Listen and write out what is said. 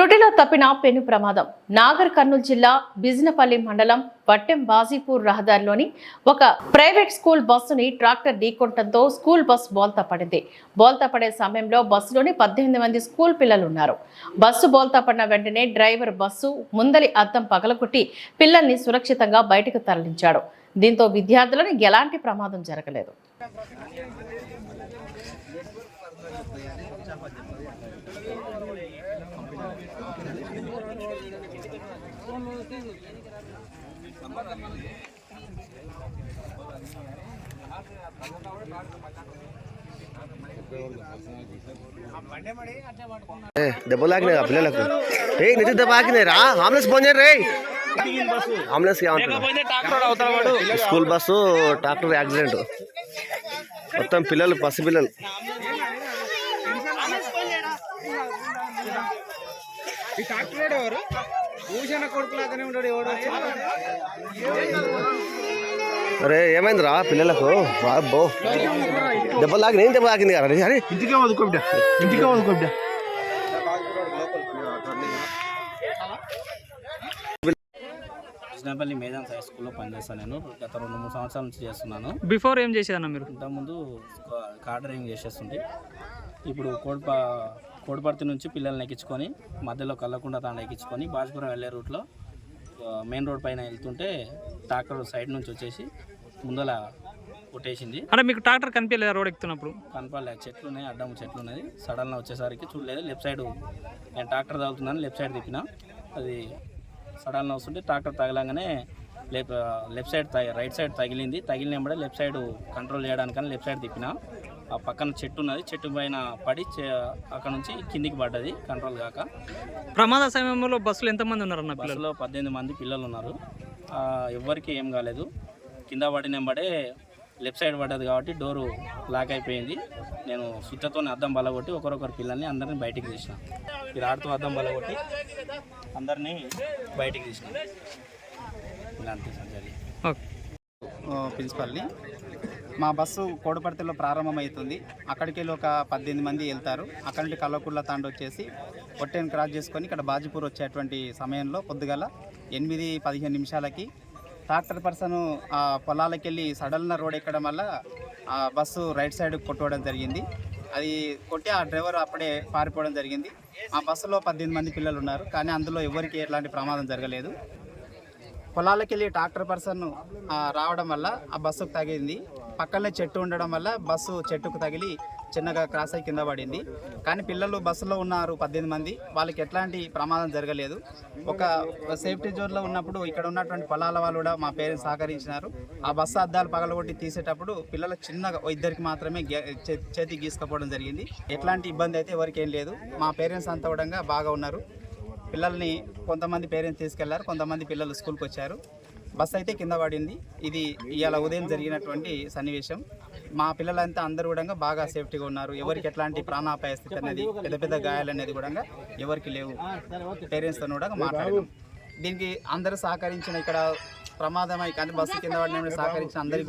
త్రుటిలో తప్పిన పెను ప్రమాదం. నాగర్ కర్నూలు జిల్లా బిజినపల్లి మండలం వట్టెం బాజీపూర్ రహదారిలోని ఒక ప్రైవేట్ స్కూల్ బస్సుని ట్రాక్టర్ ఢీకొట్టడంతో స్కూల్ బస్ బోల్తా పడింది. బోల్తా పడే సమయంలో బస్సులోని పద్దెనిమిది మంది స్కూల్ పిల్లలు ఉన్నారు బస్సు బోల్తా పడిన వెంటనే డ్రైవర్ బస్సు ముందలి అద్దం పగలగొట్టి పిల్లల్ని సురక్షితంగా బయటకు తరలించాడు. దీంతో విద్యార్థులను ఎలాంటి ప్రమాదం జరగలేదు. దెబ్బలు తాకినాయి ఆ పిల్లలకు. రే నిజం దెబ్బ తాకినాయి రా. అంబులెన్స్ ఫోన్ చేయండి రే అంబులెన్స్ ఏమంటారు స్కూల్ బస్సు ట్రాక్టర్ యాక్సిడెంట్. మొత్తం పిల్లలు పసి పిల్లలు. ఈ డాక్టర్ ఎవరు? భూషణ కొడుకులాగానే ఉన్నాడు ఎవడు? అరే ఏమైంది రా పిల్లలకు బో. దెబ్బలు తాకినాయి ఏం దెబ్బ తాకింది కదా అరే. ఇంటికే వదుకో బిడ్డ ఇంటికే వదుకో బిడ్డ కృష్ణపల్లి మేధాన్స్ హై స్కూల్లో పనిచేస్తాను నేను. గత రెండు మూడు సంవత్సరాల నుంచి చేస్తున్నాను. బిఫోర్ ఏం చేసేదన్న మీరు? ఇంతకుముందు కార్ డ్రైవింగ్ చేసేస్తుంటే ఇప్పుడు కోడిప కోడిపర్తి నుంచి పిల్లల్ని ఎక్కించుకొని మధ్యలో కల్లకుండా తాండ ఎక్కించుకొని బాజ్పురం వెళ్ళే రూట్లో మెయిన్ రోడ్ పైన వెళ్తుంటే ట్రాక్టర్ సైడ్ నుంచి వచ్చేసి ముందల కొట్టేసింది. అంటే మీకు ట్రాక్టర్ కనిపించలేదు రోడ్ ఎక్కుతున్నప్పుడు? కనపాలే చెట్లు ఉన్నాయి అడ్డం చెట్లు ఉన్నది సడన్గా వచ్చేసరికి చూడలేదు. లెఫ్ట్ సైడ్ నేను ట్రాక్టర్ తగులుతున్నాను లెఫ్ట్ సైడ్ తిప్పిన. అది సడన్గా వస్తుంటే tractor తగలంగానే left left side right side తగిలింది. తగిలినప్పుడే లెఫ్ట్ సైడ్ కంట్రోల్ చేయడానికని లెఫ్ట్ సైడ్ తిప్పిన. ఆ పక్కన చెట్టు ఉన్నది. చెట్టు పైన పడి అక్కడ నుంచి కిందికి పడ్డది కంట్రోల్ కాక ప్రమాద సమయంలో బస్సులో ఎంతమంది ఉన్నారన్న పిల్లలు? బస్సులో పద్దెనిమిది మంది పిల్లలు ఉన్నారు. ఆ, ఎవ్వరికి ఏం కాలేదు. కింద పడినంబడే లెఫ్ట్ సైడ్ పడ్డది కాబట్టి డోరు లాక్ అయిపోయింది. నేను సుత్తతో అద్దం బలగొట్టి ఒకరొకరు పిల్లల్ని అందరిని బయటికి తీసిన. ఈ రాడుతో అద్దం బలగొట్టి అందరినీ బయటికి తీసిన. ఇలా అంతే సార్ ప్రిన్సిపల్ని మా బస్సు కోడపర్తిలో ప్రారంభమవుతుంది. అక్కడికి ఒక పద్దెనిమిది మంది వెళ్తారు. అక్కడి నుండి కల్లకుళ్ళ తాండ వచ్చేసి ఒట్టెన్ క్రాస్ చేసుకొని ఇక్కడ బాజీపూర్ వచ్చేటువంటి సమయంలో పొద్దుగల ఎనిమిది పదిహేను నిమిషాలకి ట్రాక్టర్ పర్సన్ ఆ పొలాలకు వెళ్ళి సడల్న రోడ్ ఎక్కడం వల్ల ఆ బస్సు రైట్ సైడ్ కొట్టుకోవడం జరిగింది. అది కొట్టి ఆ డ్రైవర్ అప్పుడే పారిపోవడం జరిగింది. ఆ బస్సులో పద్దెనిమిది మంది పిల్లలు ఉన్నారు. కానీ అందులో ఎవరికి ఎలాంటి ప్రమాదం జరగలేదు. పొలాలకు వెళ్ళి ట్రాక్టర్ పర్సన్ రావడం వల్ల ఆ బస్సుకు తగింది పక్కనే చెట్టు ఉండడం వల్ల బస్సు చెట్టుకు తగిలి చిన్నగా క్రాస్ అయి కింద పడింది. కానీ పిల్లలు బస్సులో ఉన్నారు పద్దెనిమిది మంది. వాళ్ళకి ఎట్లాంటి ప్రమాదం జరగలేదు. ఒక సేఫ్టీ జోన్లో ఉన్నప్పుడు ఇక్కడ ఉన్నటువంటి పొలాల వాళ్ళు కూడా మా పేరెంట్స్ సహకరించినారు. ఆ బస్సు అద్దాలు పగలగొట్టి తీసేటప్పుడు పిల్లలు చిన్నగా ఇద్దరికి మాత్రమే గే- చే- చేతికి గీసుకపోవడం జరిగింది. ఎట్లాంటి ఇబ్బంది అయితే ఎవరికి ఏం లేదు. మా పేరెంట్స్ అంతా కూడా బాగా ఉన్నారు. పిల్లల్ని కొంతమంది పేరెంట్స్ తీసుకెళ్ళారు. కొంతమంది పిల్లలు స్కూల్కి వచ్చారు. బస్ అయితే కింద పడింది. ఇది ఇవాళ ఉదయం జరిగినటువంటి సన్నివేశం. మా పిల్లలంతా అందరూ కూడా బాగా సేఫ్టీగా ఉన్నారు. ఎవరికి ఎట్లాంటి ప్రాణాపాయ స్థితి అనేది పెద్ద పెద్ద గాయాలు అనేది కూడా ఎవరికి లేవు. పేరెంట్స్తో కూడా మాట్లాడాం దీనికి అందరూ సహకరించిన ఇక్కడ ప్రమాదమై కానీ బస్సు కింద పడిన సహకరించిన అందరికీ